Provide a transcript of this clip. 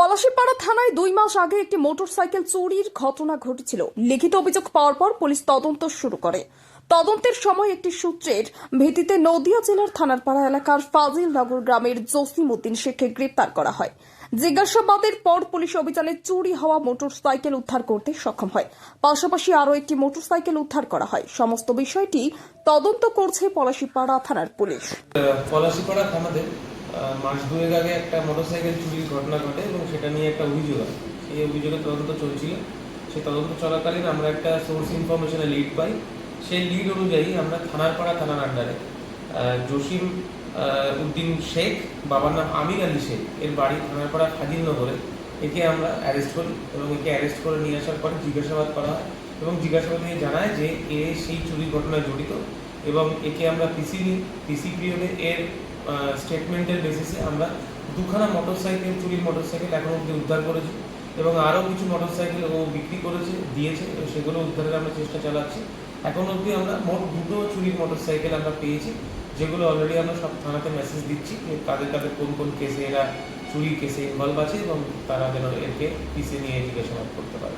পলাশীপাড়া থানায় দুই মাস আগে একটি মোটরসাইকেল চুরির ঘটনা ঘটেছিল। লিখিত অভিযোগ পাওয়ার পর পুলিশ তদন্ত শুরু করে। তদন্তের সময় একটি সূত্রের ভিত্তিতে নদিয়া জেলার থানারপাড়া এলাকার ফাজিলনগর গ্রামের জসিম উদ্দিন শেখকে গ্রেপ্তার করা হয়। জিজ্ঞাসাবাদের পর পুলিশ অভিযানে চুরি হওয়া মোটরসাইকেল উদ্ধার করতে সক্ষম হয়। পাশাপাশি আরও একটি মোটরসাইকেল উদ্ধার করা হয়। সমস্ত বিষয়টি তদন্ত করছে পলাশীপাড়া থানার পুলিশ। আহ, মাস দুয়েক আগে একটা মোটরসাইকেল চুরির ঘটনা ঘটে এবং সেটা নিয়ে একটা অভিযোগ হয় সেই অভিযোগের তদন্ত চলছিল। সেই তদন্ত চলাকালীন আমরা একটা সোর্স ইনফরমেশনে লিড পাই। সেই লিড অনুযায়ী আমরা থানারপাড়া থানার আন্ডারে জসিম উদ্দিন শেখ, বাবার নাম আমির আলী শেখ, এর বাড়ি থানারপাড়া ফাজিলনগরে, একে আমরা অ্যারেস্ট করি এবং একে অ্যারেস্ট করে নিয়ে আসার পরে জিজ্ঞাসাবাদ করা হয় এবং জিজ্ঞাসাবাদ নিয়ে জানায় যে এ সেই চুরির ঘটনায় জড়িত এবং একে আমরা পিসি নিই পিসি পিরিয়ডে এর স্টেটমেন্টের বেসিসে আমরা দুখানা মোটরসাইকেল চুরির মোটরসাইকেল এখন অব্দি উদ্ধার করেছি এবং আরও কিছু মোটরসাইকেল ও বিক্রি করেছে, দিয়েছে সেগুলো উদ্ধারের আমরা চেষ্টা চালাচ্ছি। এখন অবধি আমরা মোট দুটো চুরির মোটরসাইকেল আমরা পেয়েছি, যেগুলো অলরেডি আমরা সব থানাতে মেসেজ দিচ্ছি তাদের কাদের কোন কোন কেসে এরা চুরির কেসে ইনভলভ আছে এবং তারা যেন একে পিসে নিয়ে জিজ্ঞাসাবাদ করতে পারে।